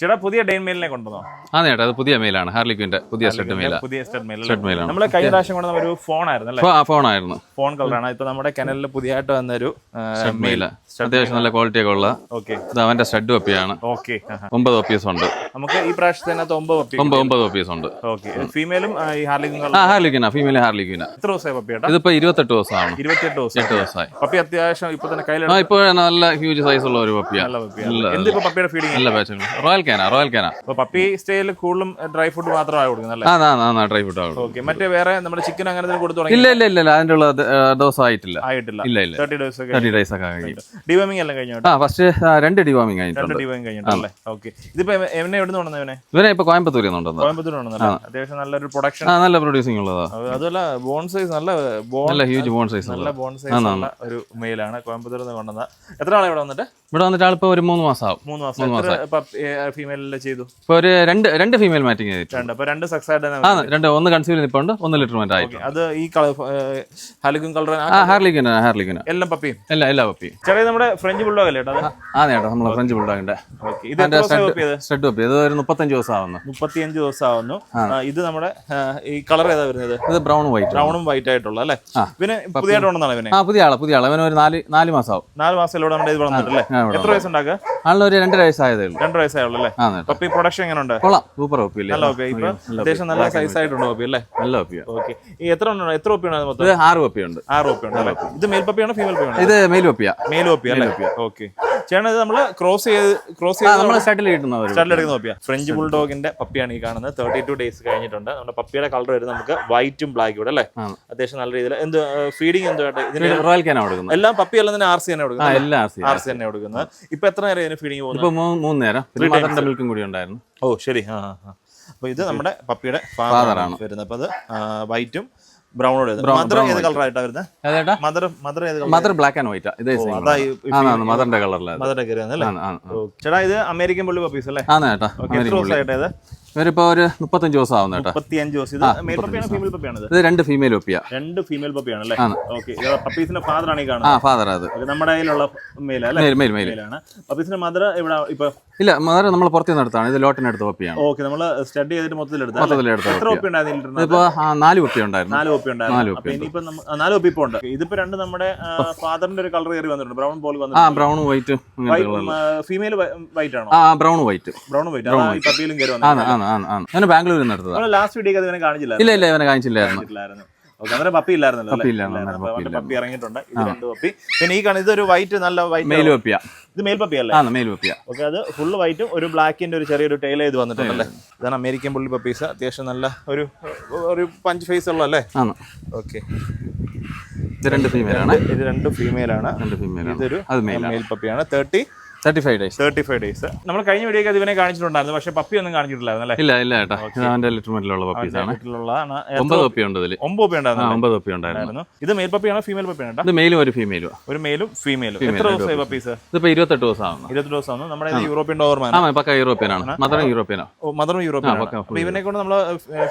ചേട്ടാ പുതിയ ഡെയിൻ മെയിലിനെ കൊണ്ടുവന്നോ? ആ ചേട്ടാ അത് പുതിയ മെയിലാണ്. ഹാർലിക്വിന്റെ പുതിയ സ്റ്റഡ് മെയില. പുതിയ സ്റ്റഡ് മെയിൽ സ്റ്റഡ് മെയിലാണ്. നമ്മൾ കഴിഞ്ഞ പ്രാവശ്യം കൊണ്ടുവന്ന ഒരു ഫോൺ ആയിരുന്നു അല്ലേ? ആ ഫോണായിരുന്നു ഫോൺ കളറാണ് ഇപ്പൊ നമ്മുടെ കനലിൽ പുതിയതായിട്ട് വന്ന ഒരു മെയില. അത്യാവശ്യം നല്ല ക്വാളിറ്റി ഒക്കെ ഉള്ള. ഓക്കെ ഇത് അവന്റെ സ്റ്റഡ് ഒപ്പിയാണ് ഓക്കെ ഒമ്പത് ഒപ്പീസ് ഉണ്ട്. നമുക്ക് ഈ പ്രാവശ്യത്തിനകത്ത് ഒമ്പത് പപ്പി ഒമ്പത് ഒമ്പത് ഒപ്പീസ് ഉണ്ട്. ഓക്കെ ഫീമെയിലും ഈ ഹാർലിക്കും ആ ഹാർലിക്കിന ഫീമെയിൽ ഹാർലിക്കിന എത്ര ദിവസമായി പപ്പി ഇതിപ്പോ ഇരുപത്തെട്ട് ദിവസമാണ്. ഇരുപത്തെട്ട് ദിവസം. എട്ട് ദിവസമായി. പപ്പി അത്യാവശ്യം ഇപ്പൊ തന്നെ ആ കയ്യിലെടുത്ത ഇപ്പൊ നല്ല ഹ്യൂജ് സൈസ് ഉള്ള ഒരു പപ്പിയാണ് നല്ല പപ്പിയാണ് നല്ല എന്ത് ഇപ്പൊ പപ്പിയുടെ ഫീഡിങ് നല്ല പാച്ചുകൾ റോയൽ കാന റോയൽ കാന അപ്പൊ പപ്പി സ്റ്റേയിൽ കൂടുതലും ഡ്രൈ ഫുഡ് മാത്രമാണ് കൊടുക്കുന്നത് അല്ലേ? ആ ആ ഡ്രൈ ഫുഡ് ഓക്കെ മറ്റേ വേറെ നമ്മുടെ ചിക്കൻ അങ്ങനെ കൊടുത്തു ഇല്ല ഇല്ല ഇല്ല ഇല്ല അതിന്റെ ഉള്ള ദിവസം ആയിട്ടില്ല. ആയിട്ടില്ല. ഇല്ല ഇല്ല. തേർട്ടി ഡേയ്സ് ഒക്കെ തേർട്ടി ഡേയ്സ് ഒക്കെ കഴിയും ഡിവമിങ് എല്ലാം കഴിഞ്ഞു? ആ ഫസ്റ്റ് രണ്ട് രണ്ട് കഴിഞ്ഞിട്ടുണ്ട് ഡിവമിങ് കഴിഞ്ഞിട്ടല്ലേ ഓക്കെ. ഇതിപ്പോ എവിടെ നിന്ന് കൊണ്ടുവന്നവനെ ഇവനെ? ഇപ്പൊ കോയമ്പത്തൂരിൽ നിന്നുണ്ടെന്ന് കൊണ്ടുവന്നല്ലേ അത്യാവശ്യം നല്ലൊരു പ്രൊഡക്ഷൻ ആ നല്ല പ്രൊഡ്യൂസിംഗ് ഉള്ളതാ. അതുമല്ല ബോൺ സൈസ് നല്ല ബോൺ നല്ല ഹ്യൂജ് ബോൺ സൈസ് നല്ല ബോൺ സൈസ് ഉള്ള ഒരു മെയിലാണ് കോയമ്പത്തൂരിൽ നിന്ന് കൊണ്ടുവന്ന. എത്ര ആളെ ഇവിടെ വന്നിട്ട്? ഇവിടെ വന്നിട്ട് ആളിപ്പോ ഒരു മൂന്ന് മാസം. ആവും മൂന്ന് മാസം ഫീമെയിലിൽ ചെയ്തു. ഇപ്പൊ ഒരു രണ്ട് രണ്ട് ഫീമെയിൽ മാറ്റിംഗ് രണ്ട് അപ്പൊ രണ്ട് സക്സ് ആയിട്ട് രണ്ട് ഒന്ന് കൺസീവ് നിപ്പുണ്ട് ഒന്ന് ലിറ്റർ ആയിട്ട് അത് ഈ കളർ ഹലുക്കും കളർ ആ ഹാർലിക്കിന് ഹാർലിക്കിന് എല്ലാം പപ്പിയും എല്ലാ എല്ലാ പപ്പിയും ചെറിയ നമ്മുടെ ഫ്രഞ്ച് ബുള്ളോഗ് അല്ലേ കേട്ടോ ആ നേട്ടോ നമ്മളെ ഫ്രഞ്ച് ബുൾഡോഗിന്റെ ഓക്കെ ഇത് എത്ര ദിവസം പപ്പി ഇത്? സ്റ്റഡ് പപ്പി ഇത് ഒരു മുപ്പത്തഞ്ച് ദിവസം ആവുന്നു മുപ്പത്തിയഞ്ച് ദിവസം ആവുന്നു ആ, ഇത് നമ്മുടെ ആ, ഈ കളർ ഏതാ വരുന്നത്? ഇത് ബ്രൗൺ വൈറ്റ് ബ്രൗണും വൈറ്റ് ആയിട്ടുള്ള അല്ലേ? പിന്നെ പുതിയതായിട്ട് കൊണ്ടുവന്നാണ് ഇവനെ? ആ പുതിയ ആൾ പുതിയ ആൾ. അവന് ഒരു നാല് നാല് മാസം ആവും. നാല് മാസത്തിലൂടെ നമ്മുടെ ഇത് വളർന്നിട്ടല്ലേ ആ, ഇവിടെ എത്ര വയസ്സുണ്ടാക്കുക ആളിന് ഒരു രണ്ടര വയസ്സായതേ ഉള്ളൂ. രണ്ട് വയസ്സായുള്ളൂ അല്ലേ പപ്പി പ്രൊഡക്ഷൻ എങ്ങനെ ഉണ്ട് കൊള്ളാം. സൂപ്പർ ഒപ്പി നല്ല ഒപ്പി ഇപ്പൊ അത്യാവശ്യം നല്ല സൈസ് ആയിട്ടുണ്ട് ഒപ്പി അല്ലേ? നല്ല ഒപ്പി ഓക്കെ ഈ എത്ര ഉണ്ട്? എത്ര ഒപ്പി ഉണ്ട് മൊത്തം ആറ് ഉണ്ട്. ആറ് ഒപ്പി ഉണ്ട് ഇത് മേൽ പപ്പിയാണോ ഫീമെയിൽ പപ്പിയാണോ ഇത് മെയിൽ ഒപ്പിയാ മെയിൽ ഒപ്പി അല്ലേ? ഓക്കെ ചേട്ടൻ നമ്മൾ ക്രോസ് ചെയ്ത് ക്രോസ് ചെയ്ത് നമ്മൾ നമ്മളെ സ്റ്റഡിൽ കിട്ടുന്നവർ സ്റ്റാർട്ടിലെടുക്കുന്ന പപ്പിയാ ഫ്രഞ്ച് ബുൾഡോഗിന്റെ പപ്പിയാണ് ഈ കാണുന്നത്. തേർട്ടി ടു ഡേയ്സ് കഴിഞ്ഞിട്ടുണ്ട്. നമ്മുടെ പപ്പിയുടെ കളർ വരുന്നത് നമുക്ക് വൈറ്റും ബ്ലാക്കും ഇവിടെ അല്ലേ. അത്യാവശ്യം നല്ല രീതിയിൽ. എന്ത് ഫീഡിങ് എന്തുമായിട്ട് ഇതിന് റോയൽ കാനാണ് കൊടുക്കുന്നത്. എല്ലാം പപ്പി അല്ല തന്നെ ആർ സി തന്നെ കൊടുക്കുന്നത് എല്ലാം ആർ സി തന്നെ കൊടുക്കുന്നത്. ഇപ്പൊ എത്ര നേരം ഇതിന് ഫീഡിങ് പോകുന്നത്? മൂന്ന് നേരം. മിൽക്കും കൂടി ഉണ്ടായിരുന്നു. ഓ ശരി. ആ ആ, ആ. അപ്പൊ ഇത് നമ്മുടെ പപ്പിയുടെ. ആണ് വരുന്നത്. അപ്പൊ അത് വൈറ്റും ബ്രൗണോട് വരുന്നത് മദർ ഏത് വരുന്നത് ഏത് ബ്ലാക്ക് ആൻഡ് വൈറ്റ് ഇതേ സെയിം കളറിലാണ് ചേട്ടാ ഇത് അമേരിക്കൻ പുള്ളി പപ്പീസ് അല്ലേ? ആണ് ചേട്ടാ എത്ര ദിവസമായിട്ട് ഇത്? ഇവരിപ്പോ ഒരു മുപ്പത്തഞ്ച് ദിവസം ആവുന്ന ചേട്ടാ മുപ്പത്തിയഞ്ച് ദിവസം. ഇത് മെയിൽ പപ്പിയാണോ ഫീമെയിൽ പപ്പിയാണ് ഇത്? രണ്ട് ഫീമെയിൽ പപ്പിയാ. രണ്ട് ഫീമെയിൽ പപ്പിയാണ് അല്ലേ? ആണ്. ഓക്കെ പപ്പീസിന്റെ ഫാദർ ആണ് ഈ ആ കാണുന്നത് ഫാദർ അത്. നമ്മുടെ കയ്യിലുള്ള മെയിൽ അല്ലേ? മെയിൽ മെയിൽ പപ്പീസിന്റെ മദർ ഇവിടെ ഇപ്പൊ ഇല്ല മദർ നമ്മൾ പുറത്തു എടുത്താണ്. ഇത് ലോട്ടിനടുത്ത പപ്പിയാണ്. ഓക്കെ നമ്മൾ സ്റ്റഡി ചെയ്തിട്ട് മൊത്തത്തിൽ എടുത്ത മൊത്തത്തിൽ എടുത്ത എത്ര ഉണ്ടായിരുന്നു ഇപ്പോ ആ, നാല് പപ്പി ഉണ്ടായിരുന്നു. നാല് ഒപ്പി നാല് ഉണ്ടായിരുന്നു അപ്പൊ ഇനിയിപ്പോ നമ്മ- ആ, നാല് ഒപ്പി ഇപ്പൊ ഉണ്ട്. ഇതിപ്പോ രണ്ട് നമ്മുടെ ഫാദറിന്റെ ഒരു കളർ കയറി വന്നിട്ടുണ്ട്. ബ്രൗൺ ബോൾ ആ ബ്രൗൺ വൈറ്റ് ഫീമെയിൽ വൈറ്റ് ആണോ? ആ ബ്രൗൺ വൈറ്റ് ബ്രൗൺ വൈറ്റ് പപ്പിയിലും കയറി ആണ് വന്നത് ആണ് ആണ് ആണ്. ഞാൻ ബാംഗ്ലൂരിൽ നിന്ന് എടുത്തത്. ലാസ്റ്റ് വീഡിയോ ഇവനെ കാണിച്ചില്ല ഇല്ല ഇല്ല ഇവനെ കാണിച്ചില്ലായിരുന്നു. പപ്പി ഇല്ലായിരുന്നല്ലോ അവന്റെ ഇറങ്ങിയിട്ടുണ്ട്. ഇത് രണ്ട് പപ്പി. പിന്നെ ഈ കാണുന്നത് ഒരു വൈറ്റ് നല്ല വൈറ്റ് മെയിൽ പപ്പിയ. ഇത് മെയിൽ പപ്പി അല്ലേ? മെയിൽ പപ്പിയ. ഓക്കെ അത് ഫുൾ വൈറ്റും ഒരു ബ്ലാക്കിന്റെ ഒരു ചെറിയൊരു ടൈൽ ചെയ്ത് വന്നിട്ടുണ്ടല്ലേ? ഇതാണ് അമേരിക്കൻ പുള്ളി പപ്പീസ്. അത്യാവശ്യം നല്ല ഒരു ഒരു പഞ്ച് ഫേസ് ഉള്ള അല്ലേ? ഓക്കെ ഇത് രണ്ട് ഫീമെയിൽ ആണ്. ഇത് രണ്ട് ഫീമെയിൽ ആണ്. ഇതൊരു male പപ്പിയാണ്. Thirty thirty five days thirty five days നമ്മൾ കഴിഞ്ഞ വീഡിയോക്ക് ഇതിനെ ഇവനെ കാണിച്ചിട്ടുണ്ടായിരുന്നു. പക്ഷേ പപ്പി ഒന്നും കാണിച്ചിട്ടില്ലായിരുന്നല്ലേ ഇല്ല ഇല്ല ഏട്ടാ. ഇത് അവന്റെ ലിറ്റർമെന്റിലുള്ള പപ്പീസ് ആണ്. വീട്ടിലുള്ളതാണ് ഒമ്പത് പപ്പി ഉണ്ട് ഇതിൽ ഒമ്പത് പപ്പി ഉണ്ടായിരുന്നു ഒമ്പത് പപ്പി ഉണ്ടായിരുന്നു. ഇത് മെയിൽ പപ്പിയാണോ ഫീമെയിൽ പപ്പിയാണ് ഇത് മെയിലും ഒരു ഫീമെയിലും ഒരു മെയിലും ഫീമെയിലും എത്ര ദിവസമായി പപ്പീസ്? ഇതിപ്പോ ഇരുപത്തെട്ട് ദിവസം ആവുന്നു ഇരുപത്തി ദിവസം ആണ് നമ്മുടെ യൂറോപ്യൻ ഡോവർമാൻ ആ പക്ക യൂറോപ്യൻ ആണ്. മദറും യൂറോപ്യൻ മദറും യൂറോപ്യൻ ആണ്. പക്ക അപ്പൊ ഇവനെ കൊണ്ട് നമ്മൾ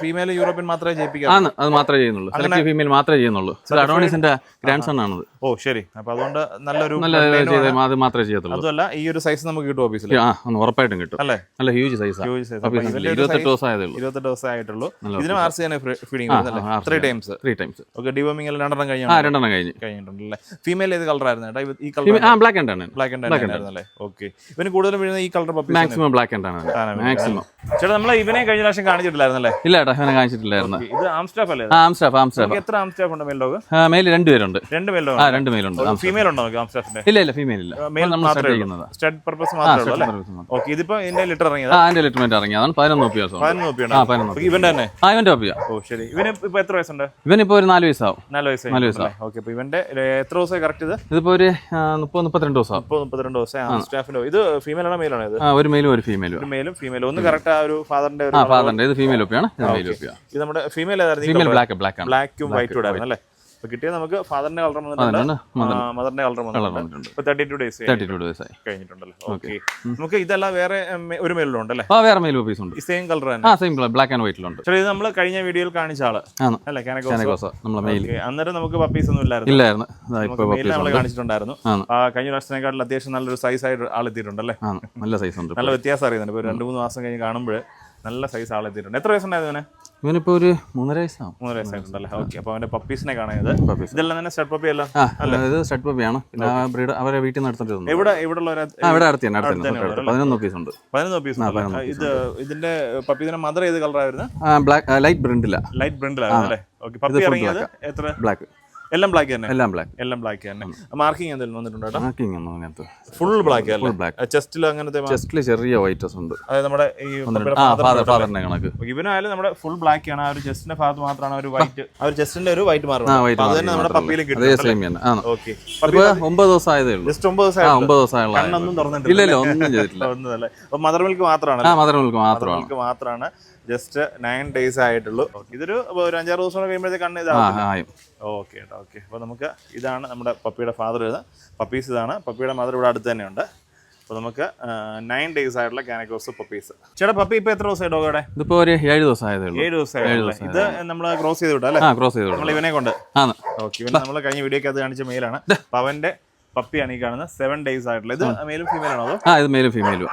ഫീമെയിൽ യൂറോപ്യൻ മാത്രമേ ജയിപ്പിക്കാറ് ആണ് അത് മാത്രമേ ചെയ്യുന്നുള്ളൂ. സെലക്ട് ഫീമെയിൽ മാത്രമേ ചെയ്യുന്നുള്ളൂ. ഇത് അഡോണിസിന്റെ ഗ്രാൻഡ് സൺ ആണത്. ഓ ശരി. അപ്പൊ അതുകൊണ്ട് നല്ലൊരു നല്ല രീതിയിൽ അത് മാത്രമേ ചെയ്യത്തുള്ളൂ. അതുമല്ല ഈ ഒരു സൈസ് നമുക്ക് കിട്ടും ഓഫീസിൽ ആ ഒന്ന് ഉറപ്പായിട്ടും കിട്ടും. അല്ലേ? അല്ല ഹ്യൂജ് സൈസ് ഹ്യൂജ് ഒരു ഇരുപത്തെട്ട് ദിവസം ആയതേ ഉള്ളൂ. ഇരുപത്തെട്ട് ദിവസം ആയിട്ടുള്ളൂ. ഇതിനും ആർ സി ഫീഡിംഗ് ആ, three times three times okay deworming രണ്ടെണ്ണം ആ കഴിഞ്ഞാണ് രണ്ടെണ്ണം കഴിഞ്ഞ്. കഴിഞ്ഞിട്ടുണ്ടല്ലേ? ഫീമെയിൽ ഏത് കളർ ആയിരുന്നു ചേട്ടാ ഈ കളർ ആ ബ്ലാക്ക് ആൻഡ് ആണ്. ബ്ലാക്ക് ആൻഡ് ആയിരുന്നല്ലേ? ഓക്കെ ഇവന് കൂടുതലും വീഴുന്ന ഈ colour puppy maximum black and ആണ്. മാക്സിമം ചേട്ടാ നമ്മൾ ഇവനെ കഴിഞ്ഞ പ്രാവശ്യം കാണിച്ചിട്ടില്ലായിരുന്നല്ലേ? ഇല്ല ഏട്ടാ ഇവനെ കാണിച്ചിട്ടില്ലായിരുന്നു. ഇത് ആംസ്റ്റാഫ് അല്ലേ ആ ആംസ്റ്റാഫ് ആംസ്റ്റാഫ് എത്ര ആംസ്റ്റാഫ് ഉണ്ട് മെയിൽ ഡോഗ് മെയിൽ രണ്ടുപേരുണ്ട് രണ്ട് മെയിൽ ആ രണ്ട് മെയിലുണ്ട് ഫീമെയിൽ ഉണ്ടോ ആംസ്റ്റാഫിന്റെ ഇല്ല ഇല്ല ഫീമെയിൽ ഇല്ല. മെയിൽ നമ്മൾ ശ്രദ്ധിക്കുന്നത്. സ്റ്റഡ് പർപ്പസ് മാത്രമേ അല്ലേ? ഓക്കെ ഇതിപ്പോ ഇതിന്റെ ലിറ്റർ ഇറങ്ങിയത്? ആ അതിന്റെ ലിറ്റർമെന്റ് ഇറങ്ങിയതാണ് പതിനൊന്ന് ഒപ്പി ദിവസം പതിനൊന്ന് കോപ്പിയാണ് ആ പതിനൊന്ന് ഇവന്റെ തന്നെ? ആ ഇവന്റെ ഒപ്പിയാ ഓ ശരി. ഇവന് ഇപ്പൊ എത്ര വയസ്സുണ്ട്? ഇവനിപ്പോ ഒരു നാല് വയസ്സാവും. നാല് വയസ്സായി നാല് വയസ്സാ. ഓക്കെ അപ്പൊ ഇവന്റെ എത്ര ദിവസമായി കറക്റ്റ് ഇത്? ഇതിപ്പോ ഒരു മുപ്പത് മുപ്പത്തിരണ്ട് ദിവസമാവും. മുപ്പത് മുപ്പത്തിരണ്ട് ദിവസം സ്റ്റാഫിന്റെ ഇത് ഫീമെയിൽ ആണോ മെയിൽ ആണോ ഇത്? ആ ഒരു മെയിലും ഒരു ഫീമെയിലും ഒരു മെയിലും ഫീമെയിലും ഒന്ന് കറക്റ്റ് ആ ഒരു ഫാദറിന്റെ ഫാദറിന്റെ ഇത് ഫീമെയിൽ ഒപ്പിയാണ് ഇത് നമ്മുടെ ഫീമെയിൽ ഫീമെയിൽ ബ്ലാക്ക് ബ്ലാക്ക് ബ്ലാക്കും വൈറ്റും ആയിരുന്നു അല്ലേ? അപ്പൊ കിട്ടിയത് നമുക്ക് ഫാദറിന്റെ കളർ വന്നിട്ടുണ്ട്. മദറിന്റെ കളർ വന്നിട്ടുണ്ട്. ഇപ്പൊ thirty two days thirty two ഡേയ്സായി കഴിഞ്ഞിട്ടുണ്ടല്ലോ? ഓക്കെ നമുക്ക് ഇതെല്ലാം വേറെ ഒരു മെയിലുണ്ട് ആ വേറെ മെയിൽ പീസ് ഉണ്ട്. സെയിം കളർ തന്നെ. ആ സെയിം കളർ ബ്ലാക്ക് ആൻഡ് വൈറ്റിലുണ്ട് ഉണ്ട്. ഇത് നമ്മൾ കഴിഞ്ഞ വീഡിയോയിൽ കാണിച്ച ആൾ. അല്ലേ? കാനക്കോസ് കാനക്കോസ നമ്മളെ മെയിൽ അന്നേരം നമുക്ക് പപ്പീസ് ഒന്നും ഇല്ലായിരുന്നു. ഇല്ലായിരുന്നു. നമ്മൾ കാണിച്ചിട്ടുണ്ടായിരുന്നു. കഴിഞ്ഞ വർഷത്തിനെക്കാട്ടിൽ അത്യാവശ്യം നല്ലൊരു സൈസ് ആയിട്ട് ആളെത്തിയിട്ടുണ്ടല്ലേ അല്ലേ നല്ല സൈസ് ഉണ്ട് നല്ല വ്യത്യാസം അറിയുന്നുണ്ട്. ഇപ്പോൾ രണ്ട് മൂന്ന് മാസം കഴിഞ്ഞ് കാണുമ്പോൾ നല്ല സൈസ് ആളെത്തിയിട്ടുണ്ട് എത്ര വയസ്സുണ്ടായിരുന്നു അവന് ഇവനിപ്പോൾ ഒരു മൂന്നര വയസ്സാണ് മൂന്നര വയസ്സായിട്ടുണ്ടല്ലേ? ഓക്കെ അപ്പോൾ പപ്പീസിനെ കാണായത് പപ്പീസ് ഇതെല്ലാം തന്നെ സ്റ്റഡ് പപ്പി അല്ല? ആ ഇത് സെറ്റ് പപ്പിയാണ് പിന്നെ ആ ബ്രീഡ് അവരെ വീട്ടിൽ നിന്ന് എവിടെ ഇവിടെ ഉള്ള ആ ഇവിടെ അടുത്ത് തന്നെ അടുത്ത് അടുത്ത് തന്നെ തന്നെ തൊട്ടടുത്ത്. പതിനൊന്ന് പീസ് ഉണ്ട്. പതിനൊന്ന് പീസ് പതിനൊന്ന് ഇത് ഇതിന്റെ പപ്പീസിന്റെ മദർ ഏത് കളറായിരുന്നു ആ ബ്ലാക്ക് ലൈറ്റ് ബ്രിണ്ടില്ല ലൈറ്റ് ബ്രിണ്ടിലായിരുന്നു അല്ലേ? ഓക്കെ പപ്പി ഇറങ്ങിയത് എത്ര? ബ്ലാക്ക് എല്ലാം ബ്ലാക്ക് തന്നെ. എല്ലാം ബ്ലാക്ക് എല്ലാം ബ്ലാക്ക് തന്നെ. മാർക്കിംഗ് എന്തെങ്കിലും വന്നിട്ടുണ്ടോ മാർക്കിംഗ് ഒന്നും അങ്ങനത്തെ. ഫുൾ ബ്ലാക്ക് അല്ലേ? ബ്ലാക്ക് ചെസ്റ്റിൽ അങ്ങനത്തെ ചെസ്റ്റിൽ ചെറിയ വൈറ്റസ് ഉണ്ട്. അതായത് നമ്മുടെ ഈ ഫാദറിന്റെ കണക്ക്. ഇവനായാലും നമ്മുടെ ഫുൾ ബ്ലാക്ക് ആണ്. ആ ഒരു ചെസ്റ്റിന്റെ ഭാഗത്ത് മാത്രമാണ് ഒരു വൈറ്റ് ആ ഒരു ചെസ്റ്റിന്റെ ഒരു വൈറ്റ് മാറും അത് തന്നെ നമ്മുടെ പപ്പിയിലും കിട്ടും ഓക്കെ ഒമ്പത് ദിവസം ആയതേ ഉള്ളൂ. ജസ്റ്റ് ഒമ്പത് ദിവസം ഒമ്പത് ദിവസമായുള്ള കണ്ണൊന്നും തുറന്നിട്ടില്ല ഇല്ല ഒന്നും ചെയ്തിട്ടില്ല. മദർ മിൽക്ക് മാത്രമാണ് മദർ മിൽക്ക് മാത്രമാണ്. മാത്രമാണ്. ജസ്റ്റ് നയൻ ഡേയ്സ് ആയിട്ടുള്ളൂ. ഇതൊരു ഒരു അഞ്ചാറ് ദിവസം കഴിയുമ്പോഴത്തേക്ക് കണ്ണ് ആയും. ഓക്കെ ഏട്ടാ ഓക്കെ അപ്പോൾ നമുക്ക് ഇതാണ് നമ്മുടെ പപ്പിയുടെ ഫാദർ ഇത് പപ്പീസ് ഇതാണ്. പപ്പിയുടെ മദർ ഇവിടെ അടുത്ത് തന്നെയുണ്ട്. അപ്പോൾ നമുക്ക് നയൻ ഡേയ്സ് ആയിട്ടുള്ള കാനക്കോസ് പപ്പീസ് ചേട്ടാ പപ്പി ഇപ്പോൾ എത്ര ദിവസമായി ഡോഗയുടെ ഇതിപ്പോ ഒരു ഏഴ് ദിവസം ആയതേ ഏഴ് ദിവസമായി ഇത് നമ്മൾ ക്രോസ് ചെയ്ത് വിട്ടാ അല്ലേ? ക്രോസ് ചെയ്ത് നമ്മൾ ഇവനെ കൊണ്ട്. ആണ് ഓക്കെ ഇവനെ നമ്മൾ കഴിഞ്ഞ വീഡിയോക്ക് അത് കാണിച്ച മെയിലാണ് അപ്പോൾ അവന്റെ പപ്പിയാണ് ഈ കാണുന്നത് സെവൻ ഡേയ്സ് ആയിട്ടുള്ള ഇത് മെയിലും ആ ഇത് മെയിലും ഫീമെയിലും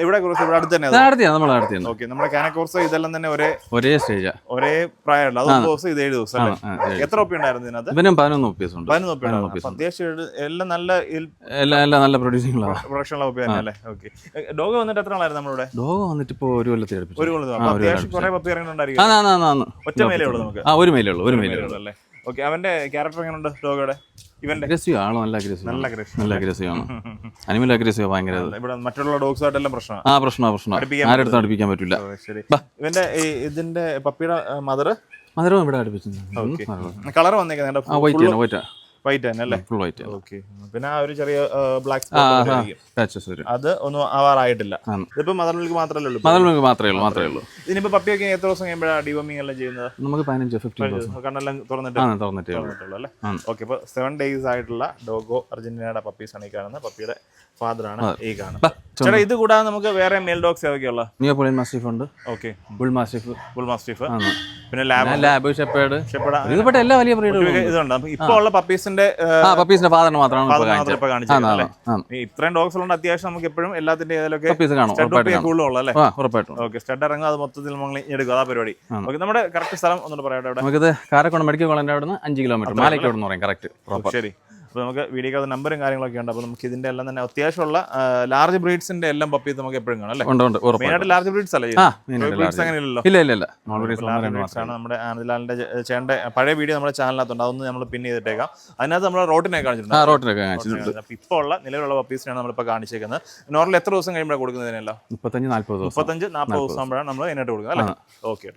എവിടെ ക്രോസ് ഇവിടെ അടുത്ത് തന്നെ ഇത് അടുത്താണ് നമ്മൾ അടുത്താണ് ഓക്കെ നമ്മുടെ കാനക്കോർസ് ഇതെല്ലാം തന്നെ ഒരേ ഒരേ സ്റ്റേജ് ഒരേ പ്രായമുള്ള അത് ദിവസം ഇത് ഏഴ് ദിവസം. എത്ര ഒപ്പി ഉണ്ടായിരുന്നു ഇതിനകത്ത്? ഇവനും പതിനൊന്ന് ഒപ്പീസ് ഉണ്ട്. പതിനൊന്ന് ഒപ്പി അത്യാവശ്യം എല്ലാം നല്ല എല്ലാം എല്ലാം നല്ല പ്രൊഡ്യൂസിംഗ് പ്രൊഡക്ഷൻ പ്രൊഡക്ഷനുള്ള പപ്പി തന്നെ അല്ലേ? ഓക്കെ ഡോഗ് വന്നിട്ട് എത്ര ആളായിരുന്നു നമ്മളിവിടെ ഡോഗ് വന്നിട്ട് ഇപ്പോൾ ഒരു കൊല്ലത്തിൽ ഒരു ഒരു അത്യാവശ്യം കുറെ പപ്പി ആ, ഒറ്റ മേലേ ഉള്ളൂ നമുക്ക്. ആ ഒരു മേലേ ഉള്ളൂ ഒരു മേലേ ഉള്ളൂ അല്ലേ? ഓക്കെ അവന്റെ ക്യാരക്ടർ എങ്ങനെയുണ്ട് ഡോഗയുടെ ഇവന്റെ? അഗ്രസീവ് ആണ് നല്ല അഗ്രസീവ് നല്ല അഗ്രസീവ് ആണ്. അനിമൽ അഗ്രസീവ് ഭയങ്കര. ഇവിടെ മറ്റുള്ള പ്രശ്നമാണ് ആ അടുപ്പിക്കാൻ പറ്റില്ല. ശരി. ഇവന്റെ ഇതിന്റെ പപ്പിയുടെ മദർ മധുരവും ഇവിടെ അടുപ്പിച്ചു കളർ വന്നേക്കുന്നത് വൈറ്റ് ആണ് വൈറ്റ് വൈറ്റ് തന്നെ അല്ലേ? ഫുൾ വൈറ്റ് ഓക്കെ പിന്നെ ആ ഒരു ചെറിയ ബ്ലാക്ക് പാച്ചസ് വരും അത് ഒന്നും ആവാറായിട്ടില്ല. ആണ്. ഇതിപ്പോ മദർ മിൽക്ക് മാത്രമല്ലേ ഉള്ളൂ മദർ മിൽക്ക് മാത്രമേ ഉള്ളൂ മാത്രമേ ഉള്ളൂ. ഇതിനിപ്പോ പപ്പിയൊക്കെ എത്ര ദിവസം കഴിയുമ്പോഴാണ് ഡിവോമിംഗ് എല്ലാം ചെയ്യുന്നത്? നമുക്ക് പതിനഞ്ച് ഫിഫ്റ്റീൻ കണ്ണെല്ലാം തുറന്നിട്ട്? ആണ് തുറന്നിട്ടേ ഉള്ളൂ. അല്ലേ? ആണ്. ഓക്കെ ഇപ്പൊ സെവൻ ഡേയ്സ് ആയിട്ടുള്ള ഡോഗോ അർജന്റീനയുടെ പപ്പീസ് ആണ് ഈ കാണുന്നത്. പപ്പിയുടെ ഫാദറാണ് ഈ കാണുന്നത്. ചേട്ടാ ഇത് കൂടാതെ നമുക്ക് വേറെ മെയിൽ ഡോഗ്സ് ഏതൊക്കെയുള്ള നിയോപോളിയൻ മാസ്റ്റിഫ് ഉണ്ട്. Okay bull mastiff bull mastiff ആണ്. പിന്നെ ലാബ് ലാബ് ഷെപ്പേർഡ് ഇതിൽപ്പെട്ട എല്ലാ വലിയ ബ്രീഡുകളും ഇതുണ്ട്. ഇപ്പൊ ഉള്ള പപ്പീസിന്റെ പപ്പീസിന്റെ ഫാദറിന് മാത്രമാണ് ഇപ്പൊ കാണിച്ചത്. ഇത്രയും ഡോഗ്സ് ഉള്ള അത്യാവശ്യം നമുക്ക് എപ്പോഴും എല്ലാത്തിന്റെ ഏതിലൊക്കെ പപ്പീസ് കാണും സ്റ്റഡ് ഉറപ്പായിട്ട് ഓക്കെ സ്റ്റഡ് ഇറങ്ങും അത് മൊത്തത്തിൽ നമ്മൾ എടുക്കുക അതാ പരിപാടി. ഓക്കെ നമ്മുടെ കറക്റ്റ് സ്ഥലം ഒന്നുകൂടെ പറയാം അവിടെ. നമുക്കിത് കാരക്കോണം മെഡിക്കൽ കോളേജിന്റെ അവിടെ നിന്ന് അഞ്ച് കിലോമീറ്റർ മാലയ്ക്കോട് എന്ന് പറയും കറക്റ്റ് ശരി. അപ്പോൾ നമുക്ക് വീഡിയോക്ക് അത് നമ്പറും കാര്യങ്ങളൊക്കെ ഉണ്ട്. അപ്പോൾ നമുക്ക് ഇതിന്റെ എല്ലാം തന്നെ അത്യാവശ്യമുള്ള ലാർജ് ബ്രീഡ്സിന്റെ എല്ലാം പപ്പീസ് നമുക്ക് എപ്പോഴും കാണാം അല്ലേ? ഉണ്ട് ഉണ്ട് മെയിനായിട്ട് ലാർജ് ബ്രീഡ്സ് അല്ലേ ബ്രീഡ്സ് അങ്ങനെയല്ലല്ലോ. ഇല്ല ഇല്ല ഇല്ല. ആണ് നമ്മുടെ ആനന്ദലാലിന്റെ ചേണ്ട പഴയ വീഡിയോ നമ്മുടെ ചാനലിനകത്തുണ്ട് അതൊന്ന് നമ്മൾ പിന്നെ ചെയ്തിട്ടേക്കാം. അതിനകത്ത് നമ്മൾ റോട്ടിനെ കാണിച്ചിട്ടുണ്ട്. കാണിച്ചിട്ടുണ്ട്. അപ്പോൾ ഇപ്പോൾ ഉള്ള നിലവിലുള്ള പപ്പീസിനാണ് നമ്മളിപ്പോൾ കാണിച്ചേക്കുന്നത്. നോർമൽ എത്ര ദിവസം കഴിയുമ്പോഴാണ് കൊടുക്കുന്നതിനല്ലോ മുപ്പത്തഞ്ച് നാൽപ്പത് ദിവസം. മുപ്പത്തഞ്ച് നാൽപ്പത് ദിവസം ആകുമ്പോഴാണ് നമ്മൾ അതിനായിട്ട് കൊടുക്കുന്നത് അല്ലേ? ഓക്കെ